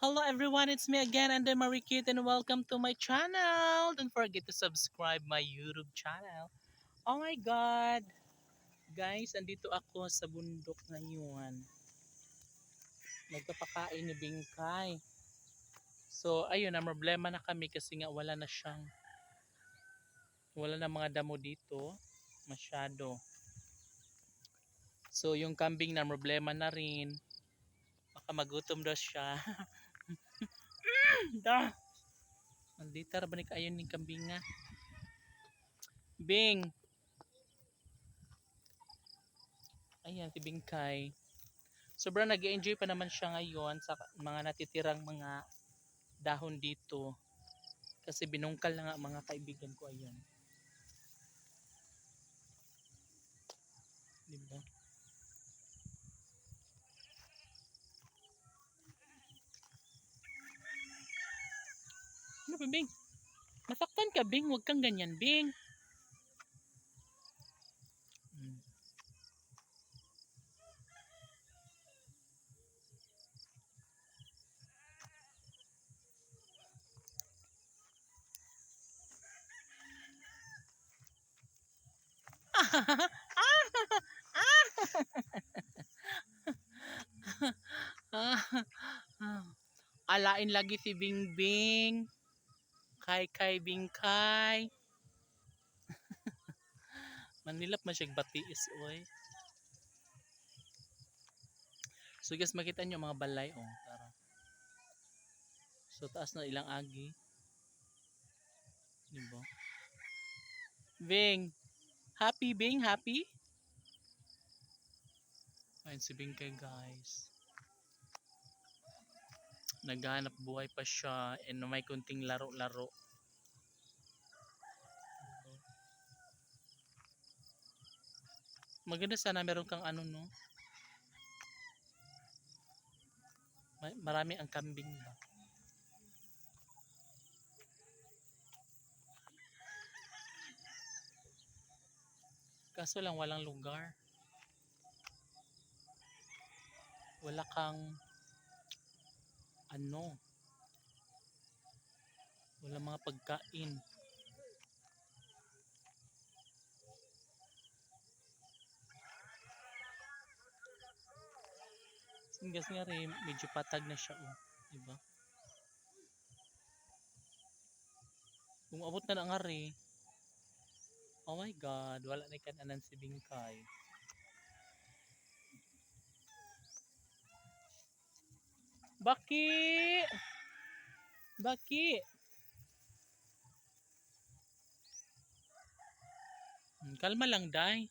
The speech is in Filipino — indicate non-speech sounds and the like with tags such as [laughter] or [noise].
Hello everyone, it's me again, and I'm Marikit, and welcome to my channel. Don't forget to subscribe my YouTube channel. Oh my God! Guys, andito ako sa bundok ngayon. Nagpapakain ni Bingkay. So, ayun, ang problema na kami kasi nga wala na siyang wala na mga damo dito masyado. So, yung kambing na problema na rin. Baka magutom daw siya. [laughs] da. Nandito ra ba ni kayo ni kambing nga? Bing. Ayan, si Bingkay. Sobrang nag-enjoy pa naman siya ngayon sa mga natitirang mga dahon dito. Kasi binungkal na nga mga kaibigan ko ayan. Diba? Ba, Bing? Masaktan ka, Bing. Huwag kang ganyan, Bing. Hmm. [laughs] Alain lagi si Bing Bing. Kay kay Bing Kay. [laughs] Manilap man siya batiis oy. So guys, makita nyo mga balay oh, tara. So taas na ilang agi. Diba? Bing. Happy Bing, happy? Ayun si Bing kay guys. Naghanap buhay pa siya and may kunting laro-laro. Maganda sana meron kang ano no. May, marami ang kambing ba. Kaso lang walang lugar. Wala kang ano wala mga pagkain Gas nga rin, medyo patag na siya oh, di ba? Kung abot na nga rin, oh my god, wala na kananan si Bingkay. Baki! Baki! Hmm, Kalma lang, Day.